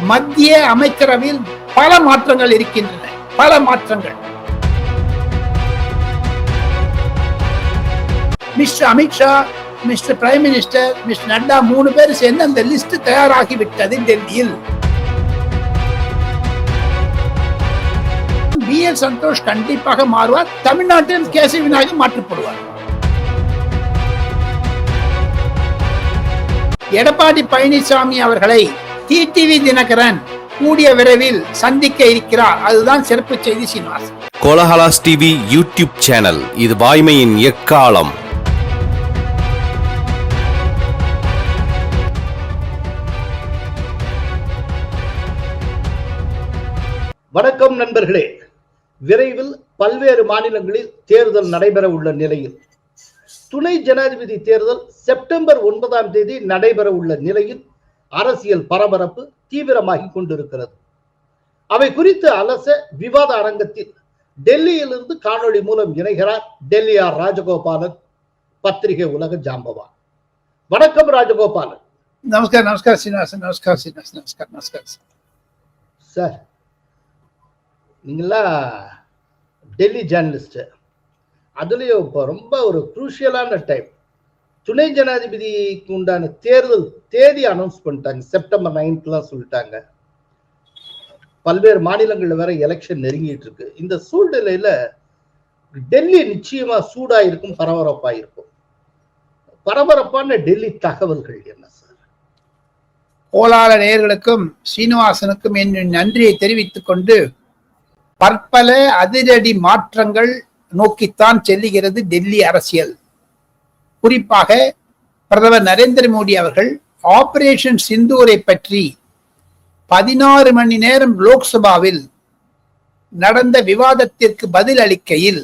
மத்திய அமைச்சரவையில் பல மாற்றங்கள் இருக்கின்றன. பல மாற்றங்கள். Mister Amit Shah mister prime minister mister Nadda மூணு பேர் சேர்ந்து அந்த லிஸ்ட் தயாராகிவிட்டது டெல்லியில். பி எல் சந்தோஷ் கண்டிப்பாக மாறுவார். தமிழ்நாட்டில் கேசி விநாயகம் மாற்றப்படுவார். எடப்பாடி பழனிசாமி அவர்களை டிடிவி தினகரன் கூடிய விரைவில் சந்திக்க இருக்கிறார். அதுதான் சிறப்பு செய்தி Srinivasan. Kolahalas TV YouTube channel இது வாய்மையின் எக்காலம். வணக்கம் நண்பர்களே. விரைவில் பல்வேறு மாநிலங்களில் தேர்தல் நடைபெற உள்ள நிலையில். துணை ஜனாதிபதி தேர்தல் செப்டம்பர் ஒன்பதாம் தேதி நடைபெற உள்ள நிலையில் அரசியல் பரபரப்பு தீவிரமாகிக் கொண்டிருக்கிறது. அவை குறித்து அலச விவாத அரங்கத்தில் டெல்லியிலிருந்து காணொளி மூலம் இணைகிறார் டெல்லி ஆர் ராஜகோபாலன் பத்திரிகை உலக ஜாம்பவான். வணக்கம் ராஜகோபாலன். நமஸ்கார் நமஸ்கார் சீனிவாசன். நமஸ்கார் சீனிவாசன். நமஸ்கார் நமஸ்கார். சார் நீங்களாம் டெல்லி ஜேர்னலிஸ்ட் அதுலேயும் இப்போ ரொம்ப ஒரு குரூஷியலான டைம் துணை ஜனாதிபதிக்கு உண்டான தேர்தல் தேதி அனௌன்ஸ் பண்ணிட்டாங்க. செப்டம்பர் நைன்த்லாம் சொல்லிட்டாங்க. பல்வேறு மாநிலங்கள்ல வேற எலெக்ஷன் நெருங்கிட்டு இருக்கு. இந்த சூழ்நிலையில டெல்லி நிச்சயமா சூடா இருக்கும் பரபரப்பா இருக்கும் பரபரப்பான டெல்லி தகவல்கள் என்ன சார்? கோலால நேயர்களுக்கும் சீனிவாசனுக்கும் என் நன்றியை தெரிவித்துக் கொண்டு பற்பல அதிரடி மாற்றங்கள் நோக்கித்தான் செல்லுகிறது டெல்லி அரசியல். குறிப்பாக பிரதமர் நரேந்திர மோடி அவர்கள் ஆபரேஷன் சிந்தூரை பற்றி பதினாறு மணி நேரம் லோக்சபாவில் நடந்த விவாதத்திற்கு பதில் அளிக்கையில்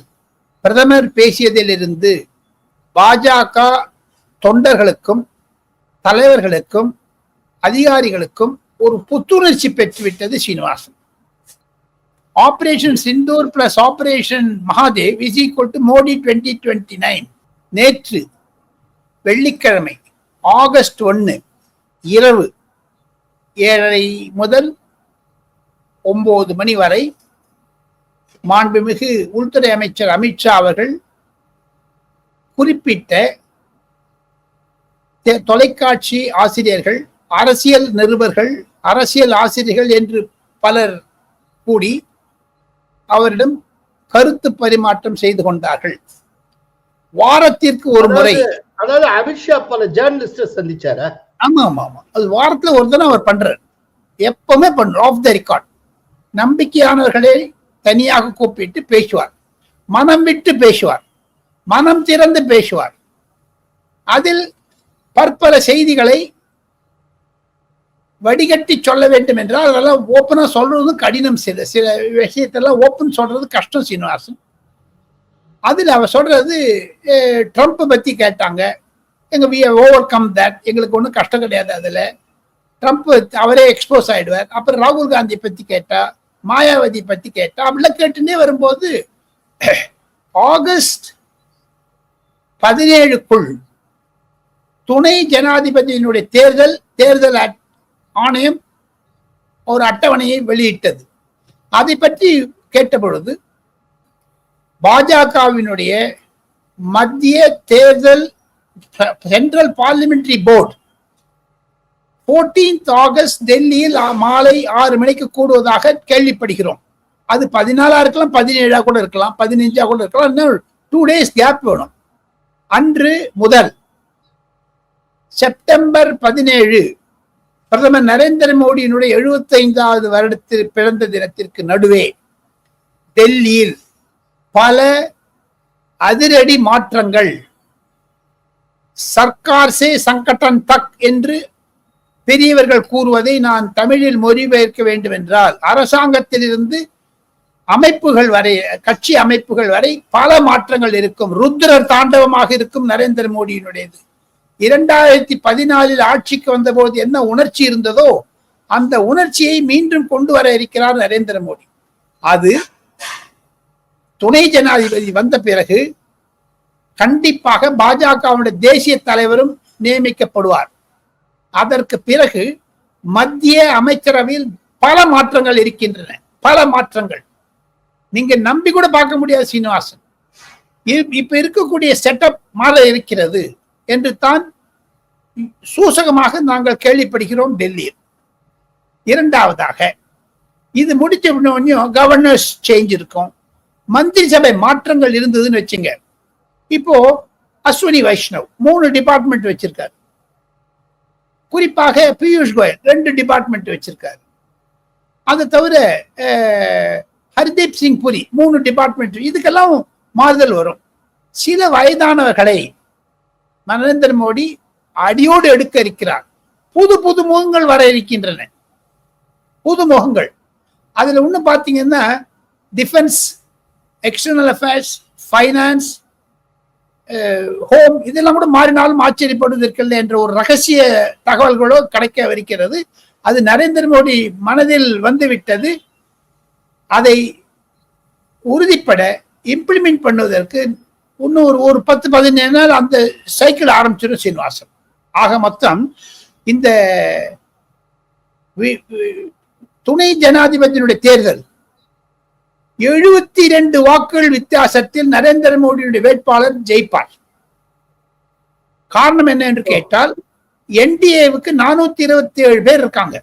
பிரதமர் பேசியதிலிருந்து பாஜக தொண்டர்களுக்கும் தலைவர்களுக்கும் அதிகாரிகளுக்கும் ஒரு புத்துணர்ச்சி பெற்றுவிட்டது Srinivasan. Operation Sindoor plus operation Mahadev is equal to Modi twenty twenty nine நேற்று வெள்ளிக்கிழமை ஆகஸ்ட் ஒன்று இரவு ஏழரை முதல் ஒன்பது மணி வரை மாண்புமிகு உள்துறை அமைச்சர் அமித்ஷா அவர்கள் குறிப்பிட்ட தொலைக்காட்சி ஆசிரியர்கள் அரசியல் நிருபர்கள் அரசியல் ஆசிரியர்கள் என்று பலர் கூடி அவரிடம் கருத்து பரிமாற்றம் செய்து கொண்டார்கள். வாரத்திற்கு ஒரு முறை அதாவது- அமித்ஷா பல ஜேர்னலிஸ்ட சந்திச்சாரா? ஆமா ஆமா ஆமா அது வாரத்துல ஒரு தடவை அவர் பண்றார். எப்பவுமே பண்றார் ஆஃப் த ரெக்கார்ட் நம்பிக்கையானவர்களை தனியாக கூப்பிட்டு பேசுவார். மனம் விட்டு பேசுவார். மனம் திறந்து பேசுவார். அதில் பற்பல செய்திகளை வடிகட்டி சொல்ல வேண்டும் என்றால் அதெல்லாம் ஓப்பனா சொல்றதும் கடினம் சில சில விஷயத்தெல்லாம் ஓப்பன் சொல்றது கஷ்டம் சீனிவாசன். அதில் அவர் சொல்றது ட்ரம்ப்பை பற்றி கேட்டாங்க. எங்க வி ஓவர் கம் தட் எங்களுக்கு ஒன்றும் கஷ்டம் கிடையாது அதில். ட்ரம்ப் அவரே எக்ஸ்போஸ் ஆகிடுவார் அப்புறம் ராகுல் காந்தி பற்றி கேட்டா மாயாவதி பற்றி கேட்டா அப்படிலாம் கேட்டுனே வரும்போது ஆகஸ்ட் பதினேழுக்குள் துணை ஜனாதிபதியினுடைய தேர்தல் தேர்தல் அட்- ஆணையம் ஒரு அட்டவணையை வெளியிட்டது. அதை பற்றி கேட்டபொழுது பாஜகவினுடைய மத்திய தேர்தல் central parliamentary board 14th August டெல்லியில் மாலை ஆறு மணிக்கு கூடுவதாக கேள்விப்படுகிறோம். அது பதினாலா இருக்கலாம் பதினேழா கூட இருக்கலாம் பதினஞ்சா கூட இருக்கலாம் இன்னும் டூ டேஸ் கேப் வேணும். அன்று முதல் செப்டம்பர் பதினேழு பிரதமர் நரேந்திர மோடியினுடைய எழுபத்தைந்தாவது வருடத்தில் பிறந்த தினத்திற்கு நடுவே டெல்லியில் பல அதிரடி மாற்றங்கள். சர்க்கார் சே சங்கடன் தக் என்று பெரியவர்கள் கூறுவதை நான் தமிழில் மொழிபெயர்க்க வேண்டும் என்றால் அரசாங்கத்திலிருந்து அமைப்புகள் வரை கட்சி அமைப்புகள் வரை பல மாற்றங்கள் இருக்கும். ருத்ரர் தாண்டவமாக இருக்கும் நரேந்திர மோடியினுடையது. இரண்டாயிரத்தி பதினாலில் ஆட்சிக்கு வந்தபோது என்ன உணர்ச்சி இருந்ததோ அந்த உணர்ச்சியை மீண்டும் கொண்டு வர இருக்கிறார் நரேந்திர மோடி. அது துணை ஜனாதிபதி வந்த பிறகு கண்டிப்பாக பாஜகவுடைய தேசிய தலைவரும் நியமிக்கப்படுவார். அதற்கு பிறகு மத்திய அமைச்சரவையில் பல மாற்றங்கள் இருக்கின்றன. பல மாற்றங்கள். நீங்க நம்பி கூட பார்க்க முடியாது சீனிவாசன். இப்ப இருக்கக்கூடிய செட்டப் மாற இருக்கிறது என்று தான் சூசகமாக நாங்கள் கேள்விப்படுகிறோம் டெல்லியில். இரண்டாவதாக இது முடிச்ச உடனே கவர்னர்ஸ் சேஞ்ச் இருக்கும். மந்திரி சபை மாற்றங்கள் இருந்ததுன்னு வச்சுங்க. இப்போ அஸ்வினி வைஷ்ணவ் மூணு டிபார்ட்மெண்ட் வச்சிருக்காரு. குறிப்பாக பியூஷ் கோயல் ரெண்டு டிபார்ட்மெண்ட் வச்சிருக்காரு. அதை தவிர ஹர்தீப் சிங் புரி மூணு டிபார்ட்மெண்ட் இதுக்கெல்லாம் மாறுதல் வரும். சில வயதானவர்களை நரேந்திர மோடி அடியோடு எடுக்க இருக்கிறார். புது புது முகங்கள் வர இருக்கின்றன. புது முகங்கள். அதுல ஒண்ணு பாத்தீங்கன்னா defence external affairs finance home இதெல்லாம் கூட மாறினாலும் ஆச்சரியப்படுவதற்கில்லை என்ற ஒரு ரகசிய தகவல்களோ கிடைக்கவிருக்கிறது அது நரேந்திர மோடி மனதில் வந்துவிட்டது. அதை உறுதிப்பட இம்ப்ளிமெண்ட் பண்ணுவதற்கு இன்னும் ஒரு ஒரு பத்து பதினேழு நாள் அந்த சைக்கிள் ஆரம்பிச்சிடும் சீனிவாசன். ஆக மொத்தம் இந்த வி- துணை ஜனாதிபதியினுடைய தேர்தல் எழுபத்தி இரண்டு வாக்குகள் வித்தியாசத்தில் நரேந்திர மோடியுடைய வேட்பாளர் ஜெயிப்பார். காரணம் என்ன என்று கேட்டால் என்டிஏவுக்கு நானூத்தி இருபத்தி ஏழு பேர் இருக்காங்க.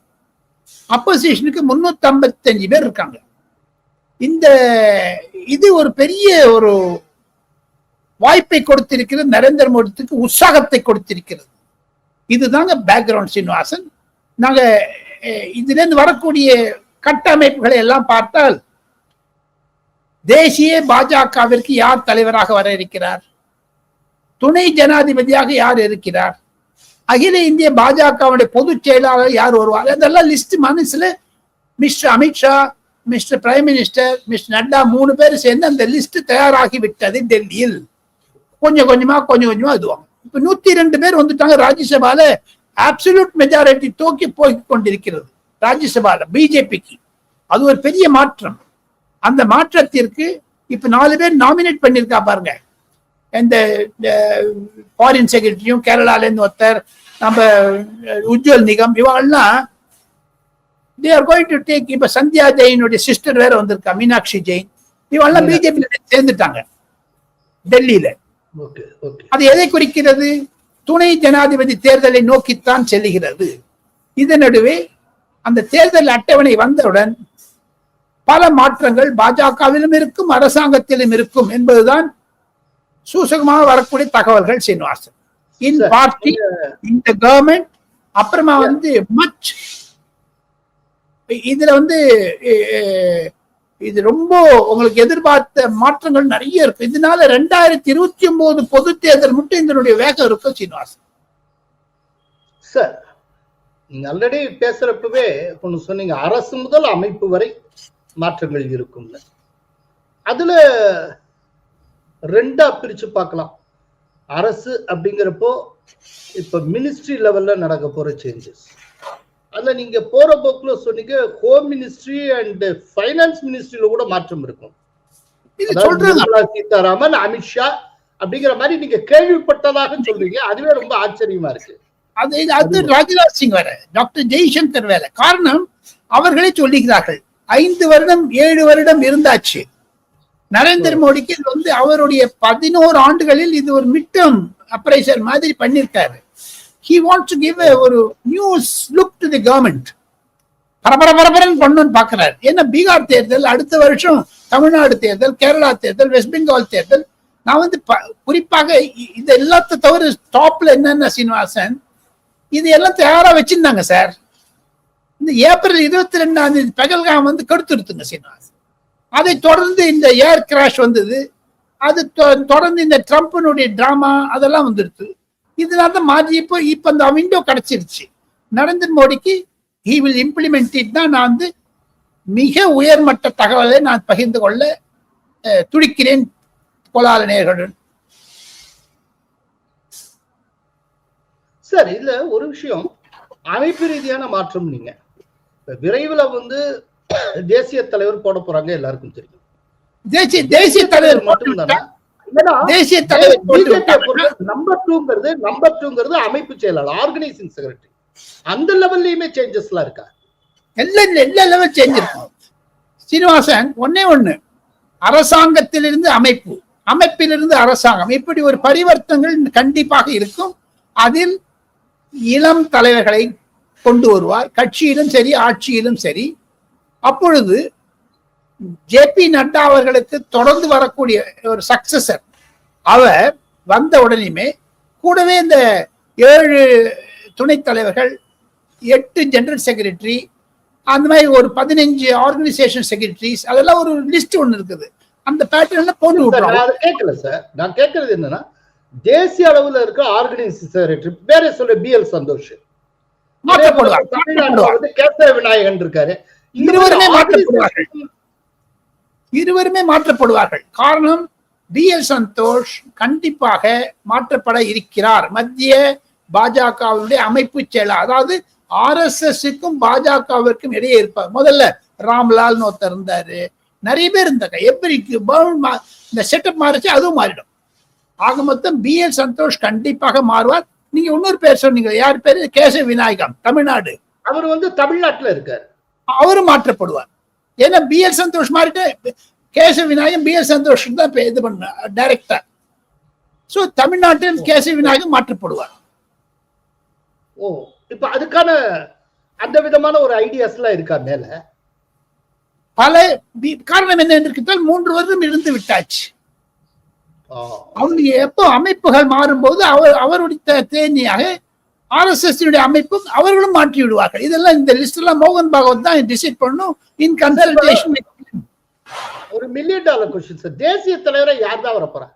அப்போசிஷனுக்கு முன்னூத்தி ஐம்பத்தஞ்சு பேர் இருக்காங்க. இந்த இது ஒரு பெரிய ஒரு வாய்ப்பை கொடுத்திருக்கிறது நரேந்திர மோடிக்கு உற்சாகத்தை கொடுத்திருக்கிறது. இதுதாங்க பேக்ரவுண்ட் சீனிவாசன். நாங்க இதுலேருந்து வரக்கூடிய கட்டமைப்புகளை எல்லாம் பார்த்தால் தேசிய பாஜகவிற்கு யார் தலைவராக வர இருக்கிறார்? துணை ஜனாதிபதியாக யார் இருக்கிறார்? அகில இந்திய பாஜகவுடைய பொதுச் செயலாளர் யார் வருவார்? அதெல்லாம் லிஸ்ட் மனசுல mister Amit Shah mister prime minister mister Nadda மூணு பேர் சேர்ந்து அந்த லிஸ்ட் தயாராகி விட்டது டெல்லியில். கொஞ்சம் கொஞ்சமா கொஞ்சம் கொஞ்சமா இதுவாங்க இப்ப நூத்தி ரெண்டு பேர் வந்துட்டாங்க ராஜ்யசபால. அப்சல்யூட் மெஜாரிட்டி தூக்கி போய் கொண்டிருக்கிறது ராஜ்யசபால பிஜேபிக்கு. அது ஒரு பெரிய மாற்றம். அந்த மாற்றத்திற்கு இப்ப நாலு பேர் நாமினேட் பண்ணிருக்கா பாருங்க. இந்த ஃபாரின் செக்ரட்டரியும் கேரளால இருந்து ஒருத்தர் நம்ம உஜ்வல் நிகம் இவங்கெல்லாம் they are going to take இப்ப சந்தியா ஜெயினுடைய சிஸ்டர் வேற வந்திருக்கா மீனாட்சி ஜெயின். இவங்கெல்லாம் பிஜேபி சேர்ந்துட்டாங்க டெல்லியில. அது எதை குறிக்கிறது? துணை ஜனாதிபதி தேர்தலை நோக்கித்தான் செல்லுகிறது. இதன் நடுவே அந்த தேர்தல் அட்டவணை வந்தவுடன் பல மாற்றங்கள் பாஜகவிலும் இருக்கும் அரசாங்கத்திலும் இருக்கும் என்பதுதான் சூசகமாக வரக்கூடிய தகவல்கள் சீனிவாசன். இன் பார்ட்டி இந்த கவர்மெண்ட் அப்புறமா வந்து மச் இதுல வந்து இது ரொம்ப உங்களுக்கு எதிர்பார்த்த மாற்றங்கள் நிறைய இருக்கு இதனால ரெண்டாயிரத்தி இருபத்தி ஒன்பது பொது தேர்தல் மட்டும் இதனுடைய வேகம் இருக்கும் சீனிவாசன். சார் நீங்க ஆல்ரெடி பேசுறப்பவே ஒண்ணு சொன்னீங்க. அரசு முதல் அமைப்பு வரை மாற்றங்கள் இருக்கும்னு அதுல ரெண்டா பிரிச்சு பார்க்கலாம். அரசு அப்படிங்கிறப்போ இப்ப மினிஸ்ட்ரி லெவல்ல நடக்க போற சேஞ்சஸ் அதுல நீங்க போற போக்குல சொன்னீங்க ஹோம் மினிஸ்ட்ரி அண்ட் ஃபைனான்ஸ் மினிஸ்ட்ரியில கூட மாற்றம் இருக்கும். சீதாராமன் அமித்ஷா அப்படிங்கிற மாதிரி நீங்க கேள்விப்பட்டதாக சொல்றீங்க. அதுவே ரொம்ப ஆச்சரியமா இருக்கு. அது அது ராஜ்நாத் சிங் வேற டாக்டர் ஜெய்சங்கர் வேற. காரணம் அவர்களே சொல்லுகிறார்கள் ஐந்து வருடம் ஏழு வருடம் இருந்தாச்சு. நரேந்திர மோடிக்கு இது வந்து அவருடைய பதினோரு ஆண்டுகளில் இது ஒரு மிட்டம் அப்ரைசர் மாதிரி பண்ணிருக்காரு. ஹி வாண்ட்ஸ் டு கிவ் ஒரு news look to the government பரபர பரபரன்னு பண்ணணும்னு பாக்குறாரு. ஏன்னா பீகார் தேர்தல் அடுத்த வருஷம் தமிழ்நாடு தேர்தல் கேரளா தேர்தல் வெஸ்ட் பெங்கால் தேர்தல். நான் வந்து குறிப்பாக இது எல்லாத்த தவிர டாப்ல என்னென்ன சீனிவாசன்? இது எல்லாம் தயாரா வச்சிருந்தாங்க சார். இந்த ஏப்ரல் இருபத்தி ரெண்டாம் தேதி பகல்காம் வந்து கெடுத்துடுத்துங்க சீனாஸ் அதை தொடர்ந்து இந்த ஏர் கிராஷ் வந்தது. அது தொ- தொடர்ந்து இந்த ட்ரம்ப்பினுடைய டிராமா அதெல்லாம் வந்துடுது இதனால தான் மாறி இப்போ இப்போ அந்த விண்டோ கிடைச்சிருச்சு. நரேந்திர மோடிக்கு ஹி வில் இம்ப்ளிமெண்ட் தான் நான் வந்து மிக உயர்மட்ட தகவலை நான் பகிர்ந்து கொள்ள துடிக்கிறேன் கோலால நேர்களுடன் சார் இதுல ஒரு விஷயம் அமைப்பு ரீதியான மாற்றம் நீங்க. விரைவில் வந்து தேசிய தலைவர் போட போறாங்க எல்லாருக்கும் தெரியும். தேசிய தேசிய தலைவர் மட்டும் தானே தேசிய தலைவர். நம்பர் டூங்கிறது நம்பர் டூங்கிறது அமைப்பு செயலாளர் ஆர்கனைசிங் செக்ரட்டரி அந்த லெவல்லயுமே சேஞ்சஸ் எல்லாம் இருக்கா? எல்லா எல்லா லெவல் செஞ்சிருக்கோம் சீனிவாசன் ஒன்னே ஒண்ணு. அரசாங்கத்திலிருந்து அமைப்பு. அமைப்பிலிருந்து அரசாங்கம். இப்படி ஒரு பரிவர்த்தங்கள் கண்டிப்பாக இருக்கும். அதில் இளம் தலைவர்களை கொண்டு வருவார். கட்சியிலும் சரி ஆட்சியிலும் சரி. அப்பொழுது ஜே பி நட்டா அவர்களுக்கு தொடர்ந்து வரக்கூடிய ஒரு சக்சஸர் அவர் வந்த உடனேயுமே கூடவே இந்த ஏழு துணைத் தலைவர்கள் எட்டு ஜெனரல் செக்ரட்டரி அந்த மாதிரி ஒரு பதினஞ்சு ஆர்கனைசேஷன் செக்ரட்டரிஸ் அதெல்லாம் ஒரு லிஸ்ட் ஒன்று இருக்குது. அந்த பேட்டர்ன்ல போட்டு அதை கேட்கல சார். நான் கேட்கறது என்னன்னா தேசிய அளவுல இருக்க ஆர்கனைசேஷன் செக்ரட்டரி பேரே சொல்ல பி எல் சந்தோஷ். மாற்றப்படுவார் இருக்காரு. இருவருமே மாற்றப்படுவார்கள். organization- இருவருமே மாற்றப்படுவார்கள் காரணம் பி எல் சந்தோஷ் கண்டிப்பாக மாற்றப்பட இருக்கிறார். மத்திய பாஜகவினுடைய அமைப்பு செயலர் அதாவது ஆர் எஸ் எஸ்க்கும் பாஜகவிற்கும் இடையே இருப்பார். முதல்ல ராம்லால்னு ஒருத்தர் இருந்தாரு. நிறைய பேர் இருந்தாங்க. எப்படி இந்த செட்டப் மாறிச்சு அதுவும் மாறிடும். ஆக மொத்தம் பி எல் சந்தோஷ் கண்டிப்பாக மாறுவார். நீங்க இன்னொரு பேர் சொன்னீங்க. யார் பேரு? கேசவ விநாயகம் தமிழ்நாடு. அவர் வந்து தமிழ்நாட்டுல இருக்காரு. அவரும் மாற்றப்படுவார். ஏன்னா பி. எல். சந்தோஷ் மாறிட்டு கேசவ விநாயகம் பி. எல். சந்தோஷ் தான் இது பண்ண டைரக்டர் சோ தமிழ்நாட்டில் கேசவ விநாயகம் மாற்றப்படுவார். ஓ இப்ப அதுக்கான அந்த விதமான ஒரு ஐடியாஸ் எல்லாம் இருக்கா மேல? பல காரணம் என்ன என்று மூன்று வருடம் இருந்து விட்டாச்சு. அவங்க எப்போ அமைப்புகள் மாறும்போது அவர் அவருடைய தேனியாக ஆர்எஸ்எஸ் அமைப்பும் அவர்களும் மாற்றி விடுவார்கள். இதெல்லாம் இந்த லிஸ்ட் எல்லாம் மோகன் பாகவத் தான் டிசைட் பண்ணும் இன் கன்சல்டேஷன் ஒரு மில்லியன் டாலர் கொஸ்டின் சார் தேசிய தலைவரை யார் தான் வரப்போறா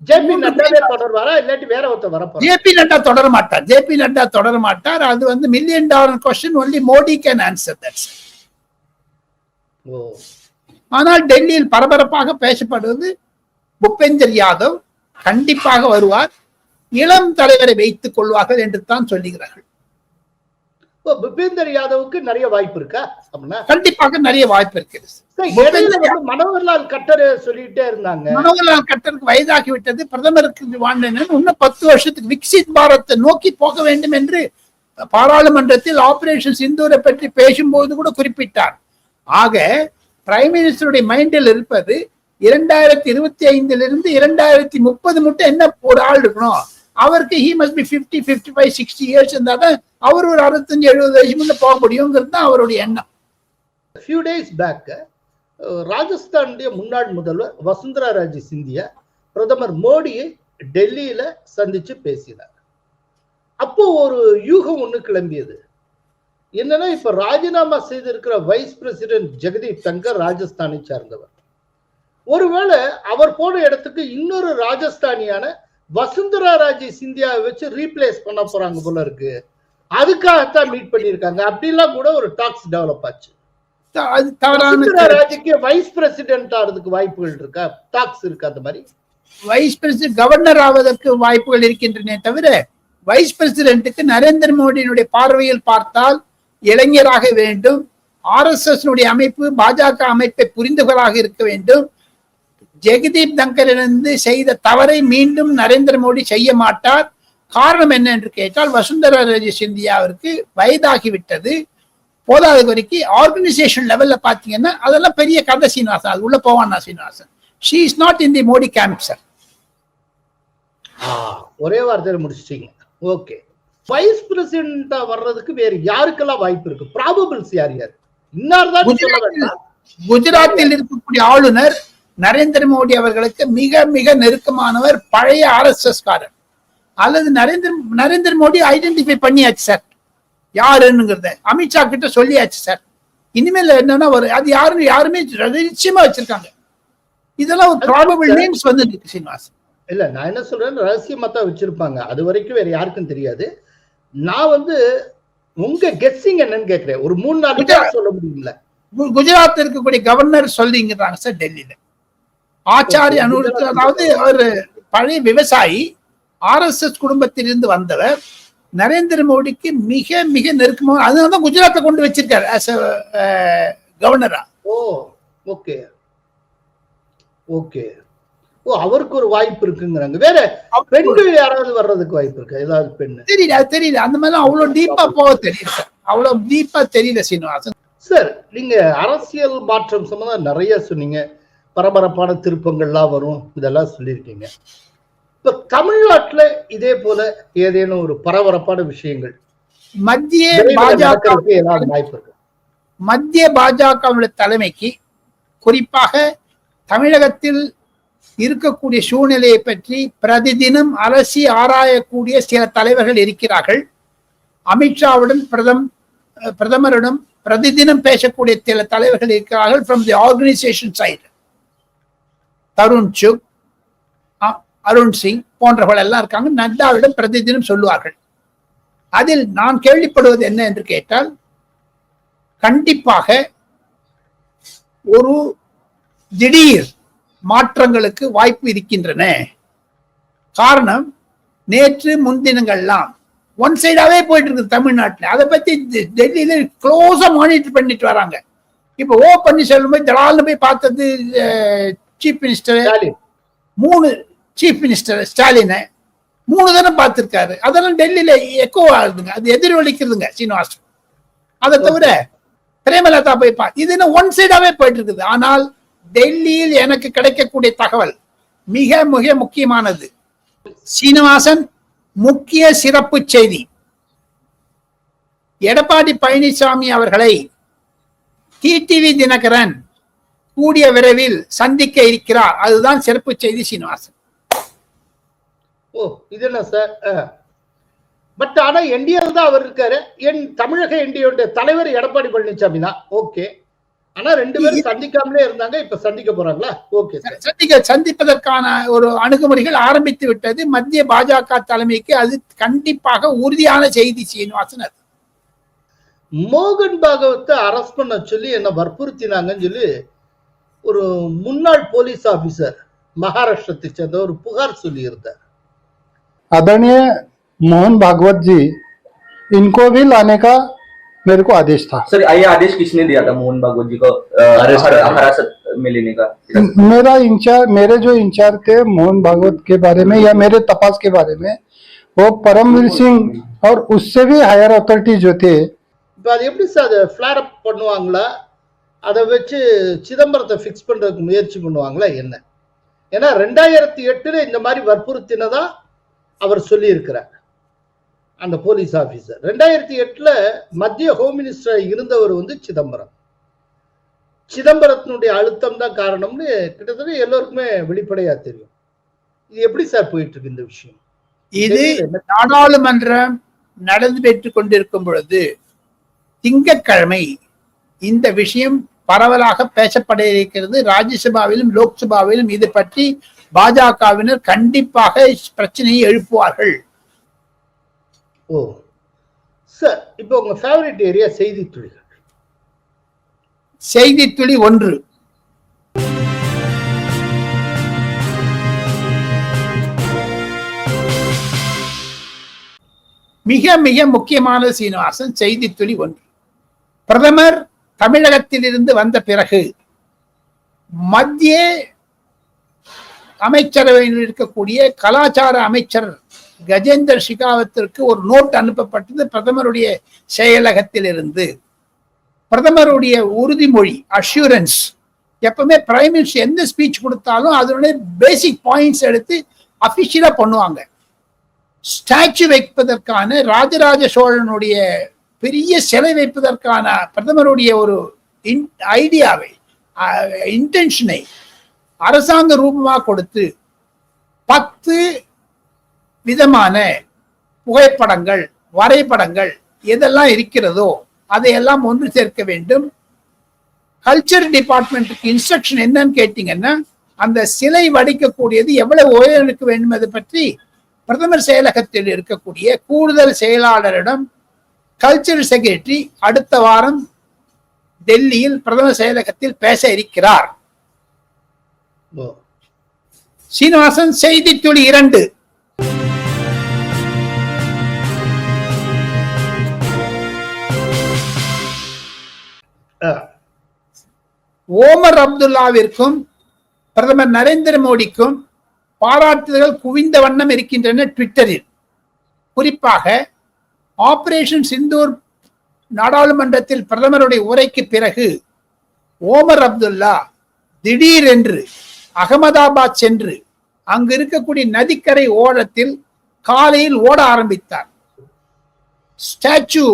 ஜேபி நட்டாவே தொடர்வாரா? இல்லாட்டி வேற ஒருத்தர் வரப்போறா ஜேபி நட்டா தொடர மாட்டார். ஜேபி நட்டா தொடர மாட்டார். அது வந்து million dollar question only Modi can answer that's ஓ. ஆனால் டெல்லியில் பரபரப்பாக பேசப்படுவது பூபேந்தர் யாதவ் கண்டிப்பாக வருவார். இளம் தலைவரை வைத்துக் கொள்வார்கள் என்று தான் சொல்லுகிறார்கள். பிபேந்தர் யாதவுக்கு நிறைய வாய்ப்பு இருக்கா கண்டிப்பாக நிறைய வாய்ப்பு வந்து மனோகர்லால் கட்டர் சொல்லிட்டே இருந்தாங்க? மனோகர்லால் கட்டருக்கு வயதாகி விட்டது. பிரதமருக்கு வாழ்ந்தேன் இன்னும் பத்து வருஷத்துக்கு விக்சித் பாரத்தை நோக்கி போக வேண்டும் என்று பாராளுமன்றத்தில் ஆபரேஷன் சிந்தூரை பற்றி பேசும்போது கூட குறிப்பிட்டார். ஆக பிரைம் மினிஸ்டருடைய மைண்டில் இருப்பது இரண்டாயிரத்தி இருபத்தி ஐந்திலிருந்து இரண்டாயிரத்தி முப்பது மட்டும் என்ன ஒரு ஆள் இருக்கணும்? அவருக்கு he must be fifty fifty five sixty years இருந்தால் தான் அவர் ஒரு அறுபத்தஞ்சு எழுபது வயசு முன்னே போக முடியுங்கிறது தான் அவருடைய எண்ணம். ஃபியூ டேஸ் பேக் ராஜஸ்தானுடைய முன்னாள் முதல்வர் வசுந்தரா ராஜே சிந்தியா பிரதமர் மோடியை டெல்லியில சந்திச்சு பேசினார். அப்போ ஒரு யூகம் ஒன்று கிளம்பியது. என்னன்னா இப்ப ராஜினாமா செய்திருக்கிற வைஸ் பிரசிடென்ட் ஜெகதீப் தங்கர் ராஜஸ்தானை சார்ந்தவர். ஒருவேளை அவர் போன இடத்துக்கு இன்னொரு ராஜஸ்தானியான வசுந்தரா ராஜே சிந்தியாவை வச்சு ரீப்ளேஸ் பண்ண போறாங்க போல இருக்கு. அதுக்காகத்தான் மீட் பண்ணியிருக்காங்க. அப்படிலாம் கூட ஒரு டாக்ஸ் டெவலப் ஆச்சு. ராஜுக்கு வைஸ் பிரசிடென்ட் ஆறதுக்கு வாய்ப்புகள் இருக்கா? டாக்ஸ் இருக்கு அந்த மாதிரி? வைஸ் பிரசிடென்ட் கவர்னர் ஆவதற்கு வாய்ப்புகள் இருக்கின்றனே தவிர வைஸ் பிரசிடென்ட்டுக்கு நரேந்திர மோடியினுடைய பார்வையில் பார்த்தால் இளைஞராக வேண்டும். ஆர்எஸ்எஸ் அமைப்பு பாஜக அமைப்பை புரிந்தவராக இருக்க வேண்டும். ஜெகதீப் தங்கரிலிருந்து செய்த தவறை மீண்டும் நரேந்திர மோடி செய்ய மாட்டார். காரணம் என்ன என்று கேட்டால் வசுந்தரா ராஜே சிந்தியாவிற்கு வயதாகிவிட்டது. போதாத வரைக்கும் ஆர்கனைசேஷன் லெவல்ல பாத்தீங்கன்னா அதெல்லாம் பெரிய கதை சீனிவாசன் அது உள்ள போவான் Srinivasan. She is not in the Modi camp sir ஒரே வார்த்தையில முடிச்சிட்டீங்க. ஓகே வைஸ் பிரசிடென்டா வர்றதுக்கு வேற யாருக்கெல்லாம் வாய்ப்பு இருக்கு? ப்ராபபிள்ஸ் யார் யார்? இன்னார் தான் சொல்ல வேண்டாம் குஜராத்தில் இருக்கக்கூடிய ஆளுநர் நரேந்திர மோடி அவர்களுக்கு மிக மிக நெருக்கமானவர் பழைய ஆர்எஸ்எஸ் காரர் அல்லது நரேந்திர நரேந்திர மோடி ஐடென்டிஃபை பண்ணியாச்சு சார் யாருன்னுங்கிறத அமித்ஷா கிட்ட சொல்லியாச்சு சார் இனிமேல் என்னன்னா ஒரு அது யாரும் யாருமே நிச்சயமா வச்சிருக்காங்க. இதெல்லாம் ஒரு ப்ராபபிள் நேம்ஸ் வந்து சீனிவாசன். இல்ல நான் என்ன சொல்றேன் ரகசியமா தான் வச்சிருப்பாங்க. அது வரைக்கும் வேற யாருக்கும் தெரியாது. நான் வந்து உங்க கெஸ்ஸிங் என்னன்னு கேக்குறேன் ஒரு மூணு பேர் சொல்ல முடியும்ல. குஜராத் இருக்கக்கூடிய கவர்னர் சொல்லிங்கிறாங்க சார் டெல்லியில. ஆச்சாரிய குஜராத் அதாவது ஒரு பழைய விவசாயி ஆர்எஸ்எஸ் குடும்பத்திலிருந்து வந்தவர் நரேந்திர மோடிக்கு மிக மிக நெருக்கமாக அதனாலதான் குஜராத்தை கொண்டு வச்சிருக்காரு ஆஸ் கவர்னரா ஓ ஓகே ஓகே ஓ அவருக்கு ஒரு வாய்ப்பு இருக்குங்கிறாங்க. வேற பெண்கள் யாராவது வர்றதுக்கு வாய்ப்பு இருக்கு? ஏதாவது பெண்ணு? தெரியல தெரியல. அந்த மாதிரி அவ்வளவு டீப்பா போக தெரியல. அவ்வளவு டீப்பா தெரியல சீனிவாசன். சார் நீங்க அரசியல் மாற்றம் சம்பந்தமா நிறைய சொன்னீங்க. பரபரப்பான திருப்பங்கள்லாம் வரும் இதெல்லாம் சொல்லியிருக்கீங்க. இப்ப தமிழ்நாட்டுல இதே போல ஏதேனும் ஒரு பரபரப்பான விஷயங்கள் மத்திய பாஜக ஏதாவது வாய்ப்பு இருக்கு? மத்திய பாஜகவுடைய தலைமைக்கு குறிப்பாக தமிழகத்தில் இருக்கக்கூடிய சூழ்நிலையை பற்றி பிரதிதினம் அலசி ஆராயக்கூடிய சில தலைவர்கள் இருக்கிறார்கள். அமித்ஷாவுடன் பிரதம் பிரதமரிடம் பிரதிதினம் பேசக்கூடிய சில தலைவர்கள் இருக்கிறார்கள் from the organisation side Tarun Chugh அ- அருண் சிங் போன்றவர்கள் எல்லாம் இருக்காங்க. நட்டாவிடம் பிரதிதினம் சொல்லுவார்கள். அதில் நான் கேள்விப்படுவது என்ன என்று கேட்டால் கண்டிப்பாக ஒரு திடீர் மாற்றங்களுக்கு வாய்ப்பு இருக்கின்றன. காரணம் நேற்று முன்தினங்கள்லாம் ஒன் சைடாவே போயிட்டு இருக்கு தமிழ்நாட்டுல. அதை பத்தி டெல்லியில க்ளோஸா மானிட்டர் பண்ணிட்டு வராங்க. இப்ப ஓ பன்னீர்செல்வம் போய் தலால்னு போய் பார்த்தது சீஃப் மினிஸ்டர் மூணு சீஃப் மினிஸ்டர் ஸ்டாலினை மூணு தடவை பார்த்திருக்காரு. அதெல்லாம் டெல்லியில எக்கோ ஆகுதுங்க. அது எதிரொலிக்குதுங்க சீனிவாசன். அதை தவிர பிரேமலதா போய் பா இது ஒன் சைடாவே போயிட்டு இருக்குது ஆனால் டெல்லியில் எனக்கு கிடைக்கக்கூடிய தகவல் மிக மிக முக்கியமானது. சீனிவாசன் முக்கிய சிறப்பு செய்தி. எடப்பாடி பழனிசாமி அவர்களை டிடிவி தினகரன் கூடிய விரைவில் சந்திக்க இருக்கிறார். அதுதான் சிறப்பு செய்தி சீனிவாசன். ஓ இது சார் பட் ஆனா என்டிஏ தான் அவர் இருக்காரு. என் தமிழக என்டிஏ தலைவர் எடப்பாடி பழனிசாமி தான். ஓகே ஆனா ரெண்டு பேரும் சந்திக்காமலே இருந்தாங்க இப்ப சந்திக்க போறாங்களா ஓகே சார் சந்திக்க சந்திப்பதற்கான ஒரு அணுகுமுறைகள் ஆரம்பித்து விட்டது மத்திய பாஜக தலைமைக்கு அது கண்டிப்பாக உறுதியான செய்தி சீனிவாசன் அது மோகன் பாகவத்தை அரெஸ்ட் பண்ண சொல்லி என்ன வற்புறுத்தினாங்கன்னு சொல்லி ஒரு முன்னாள் போலீஸ் ஆபீசர் மகாராஷ்டிரத்தை சேர்ந்த ஒரு புகார் சொல்லி இருந்தார் आदरणीय मोहन भागवत जी इनको भी लाने का मेरे को आदेश था सर ये आदेश किसने दिया था मोहन भागवत जी को अ, अरेस्ट हर- करने का। हिरासत में लेने का मेरा इंचार्ज मेरे जो इंचार्ज थे मोहन भागवत के बारे में या मेरे तपास के बारे में वो परमवीर सिंह और उससे भी हायर अथॉरिटी जो थे இப்ப அது எப்படி சார் அதை ஃபிளார் அப் பண்ணுவாங்களா அதை வச்சு சிதம்பரத்தை ஃபிக்ஸ் பண்றதுக்கு முயற்சி பண்ணுவாங்களா என்ன ஏன்னா ரெண்டாயிரத்தி எட்டுல இந்த மாதிரி வற்புறுத்தினதா அவர் சொல்லி இருக்கிறார் அந்த போலீஸ் ஆபீசர். ரெண்டாயிரத்தி எட்டுல மத்திய ஹோம் மினிஸ்டர் இருந்தவர் வந்து சிதம்பரம். சிதம்பரத்தினுடைய அழுத்தம் தான் காரணம்னு கிட்டத்தட்ட எல்லோருக்குமே வெளிப்படையா தெரியும். இது எப்படி சார் போயிட்டு இருக்கு இந்த விஷயம்? இது நாடாளுமன்றம் நடந்து பெற்றுக் கொண்டிருக்கும் பொழுது திங்கட்கிழமை இந்த விஷயம் பரவலாக பேசப்பட இருக்கிறது. ராஜ்யசபாவிலும் லோக்சபாவிலும் இது பற்றி பாஜகவினர் கண்டிப்பாக பிரச்சனையை எழுப்புவார்கள். ஓ சார் இப்போ உங்க ஃபேவரட் ஏரியா செய்தி துளிகள். செய்தி துளி ஒன்று. மிக மிக முக்கியமான சீனிவாசன் செய்தி துளி ஒன்று. பிரதமர் தமிழகத்திலிருந்து வந்த பிறகு மத்திய அமைச்சரவையில் இருக்கக்கூடிய கலாச்சார அமைச்சர் கஜேந்தர் ஷிகாவத்திற்கு ஒரு நோட் அனுப்பப்பட்டது பிரதமருடைய செயலகத்திலிருந்து. பிரதமருடைய உறுதிமொழி அஷூரன்ஸ் எப்பவுமே பிரைம் மினிஸ்டர் எந்த ஸ்பீச் கொடுத்தாலும் அதனுடைய பேசிக் பாயிண்ட்ஸ் எடுத்து அபிஷியலா பண்ணுவாங்க. ஸ்டாச்சு வைப்பதற்கான ராஜராஜ சோழனுடைய பெரிய சிலை வைப்பதற்கான பிரதமருடைய ஒரு ஐடியாவை இன்டென்ஷனை அரசாங்க ரூபமாக கொடுத்து பத்து விதமான புகைப்படங்கள் வரைபடங்கள் எதெல்லாம் இருக்கிறதோ அதையெல்லாம் ஒன்று சேர்க்க வேண்டும். கல்ச்சர் டிபார்ட்மெண்ட்டுக்கு இன்ஸ்ட்ரக்ஷன் என்னன்னு கேட்டீங்கன்னா அந்த சிலை வடிக்கக்கூடியது எவ்வளவு உயரம் இருக்க வேண்டும் அதை பற்றி பிரதமர் செயலகத்தில் இருக்கக்கூடிய கூடுதல் செயலாளரிடம் கல்ச்சர் செக்ரட்டரி அடுத்த வாரம் டெல்லியில் பிரதமர் செயலகத்தில் பேச இருக்கிறார். சீனிவாசன் செய்தி துளி இரண்டு. ஓமர் அப்துல்லாவிற்கும் பிரதமர் நரேந்திர மோடிக்கும் பாராட்டுதல்கள் குவிந்த வண்ணம் இருக்கின்றன ட்விட்டரில். குறிப்பாக ஆபரேஷன் சிந்தூர் நாடாளுமன்றத்தில் பிரதமருடைய உரைக்கு பிறகு ஓமர் அப்துல்லா திடீரென்று அகமதாபாத் சென்று அங்கு இருக்கக்கூடிய நதிக்கரை ஓரத்தில் காலையில் ஓட ஆரம்பித்தார். ஸ்டாச்சு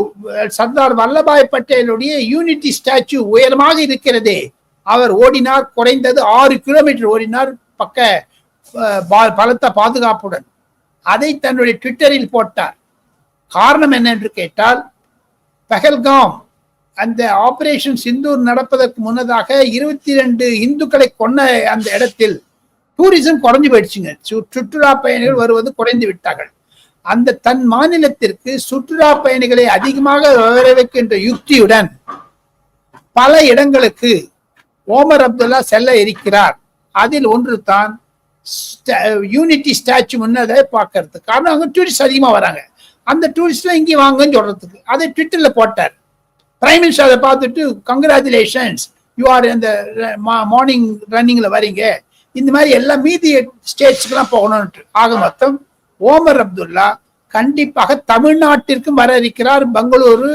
சர்தார் வல்லபாய் பட்டேலுடைய யூனிட்டி ஸ்டாச்சு உயரமாக இருக்கிறதே அவர் ஓடினார் குறைந்தது ஆறு கிலோமீட்டர் ஓடினார் பக்க பா- பலத்த பாதுகாப்புடன். அதை தன்னுடைய ட்விட்டரில் போட்டார். காரணம் என்ன என்று கேட்டால் பஹல்காம் அந்த ஆபரேஷன் சிந்தூர் நடப்பதற்கு முன்னதாக இருபத்தி ரெண்டு இந்துக்களை கொன்ன அந்த இடத்தில் டூரிசம் குறைஞ்சு போயிடுச்சுங்க. சு- சுற்றுலா பயணிகள் வருவது குறைந்து விட்டார்கள். அந்த தன் மாநிலத்திற்கு சுற்றுலா பயணிகளை அதிகமாக வரவைக்கின்ற யுக்தியுடன் பல இடங்களுக்கு ஓமர் அப்துல்லா செல்ல இருக்கிறார் அதில் ஒன்று தான் யூனிட்டி ஸ்டாச்சு முன்னதை பார்க்கறது காரணம் அங்கே டூரிஸ்ட் அதிகமாக வராங்க. அந்த டூரிஸ்ட்லாம் இங்கே வாங்கன்னு சொல்றதுக்கு. அதை ட்விட்டரில் போட்டார். பிரைம் மினிஸ்டர் அதை பார்த்துட்டு கங்க்ராச்சுலேஷன்ஸ் யூ ஆர் இந்த மார்னிங் ரன்னிங்கில் வரீங்க. இந்த மாதிரி எல்லா மீதி ஸ்டேட்ஸ்க்கெல்லாம் போகணும்ட்டு ஆக மொத்தம் ஓமர் அப்துல்லா கண்டிப்பாக தமிழ்நாட்டிற்கும் வர இருக்கிறார். பெங்களூரு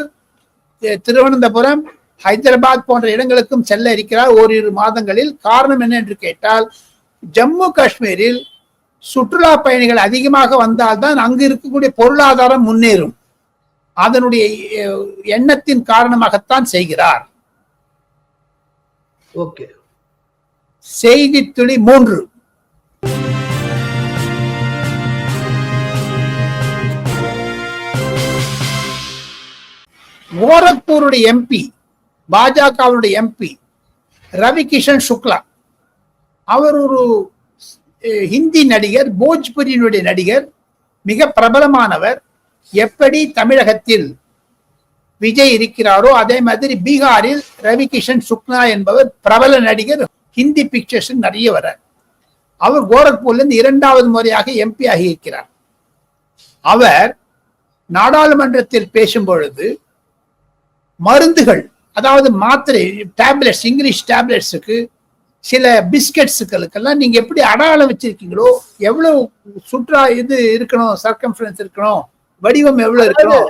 திருவனந்தபுரம் ஹைதராபாத் போன்ற இடங்களுக்கும் செல்ல இருக்கிறார் ஓரிரு மாதங்களில். காரணம் என்ன என்று கேட்டால் ஜம்மு காஷ்மீரில் சுற்றுலா பயணிகள் அதிகமாக வந்தால்தான் அங்கு இருக்கக்கூடிய பொருளாதாரம் முன்னேறும். அதனுடைய எண்ணத்தின் காரணமாகத்தான் செய்கிறார். ஓகே. செய்தி துளி மூன்று. கோரக்பூருடைய எம்பி பாஜகவுடைய எம்பி ரவி கிஷன் சுக்லா. அவர் ஒரு ஹிந்தி நடிகர் போஜ்புரியினுடைய நடிகர் மிக பிரபலமானவர். எப்படி தமிழகத்தில் விஜய் இருக்கிறாரோ அதே மாதிரி பீகாரில் ரவி கிஷன் சுக்லா என்பவர் பிரபல நடிகர் ஹிந்தி பிக்சர்ஸ் நிறைய வரார் அவர் கோரக்பூர்ல இருந்து இரண்டாவது முறையாக எம்பி ஆகியிருக்கிறார் அவர் நாடாளுமன்றத்தில் பேசும் பொழுது மருந்துகள் அதாவது மாத்திரை டேப்லெட்ஸ் இங்கிலீஷ் டேப்லெட்ஸுக்கு சில பிஸ்கட்ஸுகளுக்கெல்லாம் நீங்க எப்படி அடையாளம் வச்சிருக்கீங்களோ எவ்வளவு சுற்றா இது இருக்கணும் சர்க்கம்ஃபரன்ஸ் இருக்கணும் வடிவம் எவ்வளவு இருக்கணும்.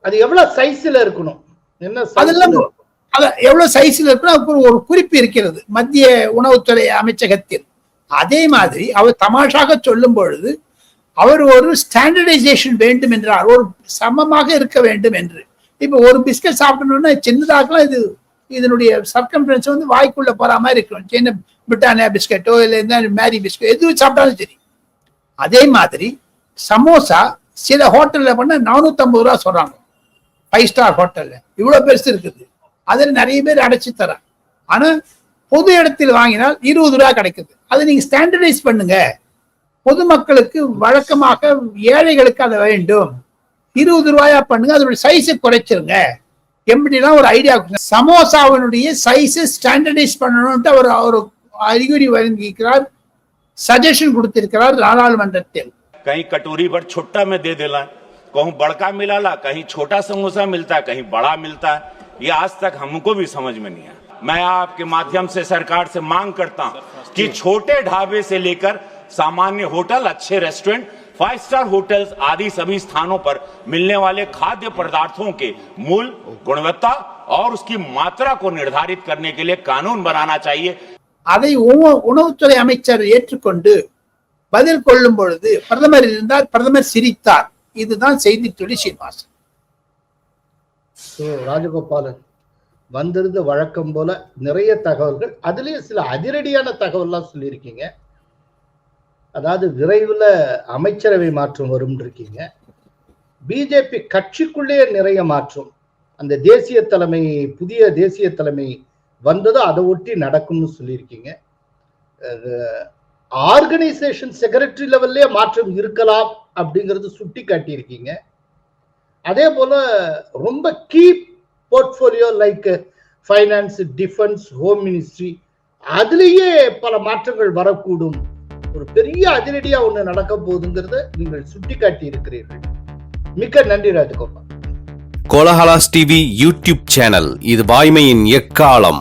அது எவ்வளவு சைஸ்ல இருக்கணும்? என்ன அதெல்லாம் இருக்கணும்? அத எவ்வளவு சைஸ்ல இருக்கணும் அதுக்கு ஒரு- ஒரு குறிப்பு இருக்கிறது மத்திய உணவுத்துறை அமைச்சகத்தில். அதே மாதிரி அவர் தமாஷாக சொல்லும் பொழுது அவர் ஒரு ஸ்டாண்டர்டைசேஷன் வேண்டும் என்றார் ஒரு சமமாக இருக்க வேண்டும் என்று. இப்போ ஒரு பிஸ்கட் சாப்பிடணும்னா சின்னதாக்கலாம் இது இதனுடைய சர்க்கம்ஃபரன்ஸ் வந்து வாய்க்குள்ள போற மாதிரி இருக்கணும் சின்ன பிரிட்டானியா பிஸ்கட்டோ இல்லை இந்த மேரி பிஸ்கட் எதுவும் சாப்பிட்டாலும் சரி. அதே மாதிரி சமோசா சில ஹோட்டல்ல பண்ண 450 ரூபா சொல்றாங்க. ஃபைவ் ஸ்டார் ஹோட்டல்ல. இவ்வளவு பெருசு இருக்குது. அதில் நிறைய பேர் அடைச்சி தராங்க. ஆனா பொது இடத்தில் வாங்கினால் இருபது ரூபா கிடைக்குது. அதை நீங்க ஸ்டாண்டர்டைஸ் பண்ணுங்க. பொதுமக்களுக்கு வழக்கமாக ஏழைகளுக்கு அதை வேண்டும். இருபது ரூபாயா பண்ணுங்க அதோட சைஸை குறைச்சிருங்க எப்படிலாம் ஒரு ஐடியா சமோசாவினுடைய சைஸை ஸ்டாண்டர்டைஸ் பண்ணணும்ட்டு அவர் அவர் அறிகுறி வழங்கியிருக்கிறார் சஜஷன் கொடுத்திருக்கிறார் நாடாளுமன்றத்தில் कहीं कटोरी भर छोटा में दे देला कहूं बड़का मिलाला कहीं छोटा समोसा मिलता है कहीं बड़ा मिलता है ये आज तक हमको भी समझ में नहीं आया मैं आपके माध्यम से सरकार से मांग करता हूं कि छोटे ढाबे से लेकर सामान्य होटल अच्छे रेस्टोरेंट फाइव स्टार होटल्स आदि सभी स्थानों पर मिलने वाले खाद्य पदार्थों के मूल गुणवत्ता और उसकी मात्रा को निर्धारित करने के लिए कानून बनाना चाहिए அதை உணவு- உணவுத்துறை அமைச்சர் ஏற்றுக்கொண்டு பதில் கொள்ளும் பொழுது பிரதமர் இருந்தார் பிரதமர் சிரித்தார் இதுதான் செய்தி துளி சீனிவாசன் So, ராஜகோபாலன் வந்திருந்த வழக்கம் போல நிறைய தகவல்கள் அதுலயும் சில அதிரடியான தகவல்லாம் சொல்லியிருக்கீங்க அதாவது விரைவில் அமைச்சரவை மாற்றம் வரும் இருக்கீங்க பிஜேபி கட்சிக்குள்ளேயே நிறைய மாற்றம். அந்த தேசிய தலைமை புதிய தேசிய தலைமை வந்ததும் அதை ஒட்டி நடக்கும்னு சொல்லியிருக்கீங்க. ஆர்கனைசேஷன் செக்ரட்டரி லெவல்லே மாற்றம் இருக்கலாம் அப்படிங்கிறது சுட்டி காட்டியிருக்கீங்க அதே போல ரொம்ப key portfolio like finance defence home ministry அதுலேயே பல மாற்றங்கள் வரக்கூடும். ஒரு பெரிய அதிரடியா ஒண்ணு நடக்க போகுதுங்கிறத நீங்கள் சுட்டிக்காட்டி இருக்கிறீர்கள். மிக்க நன்றி ராஜகோபால். கோலஹலாஸ் டிவி யூடியூப் சேனல் இது வாய்மையின் எக்காலம்.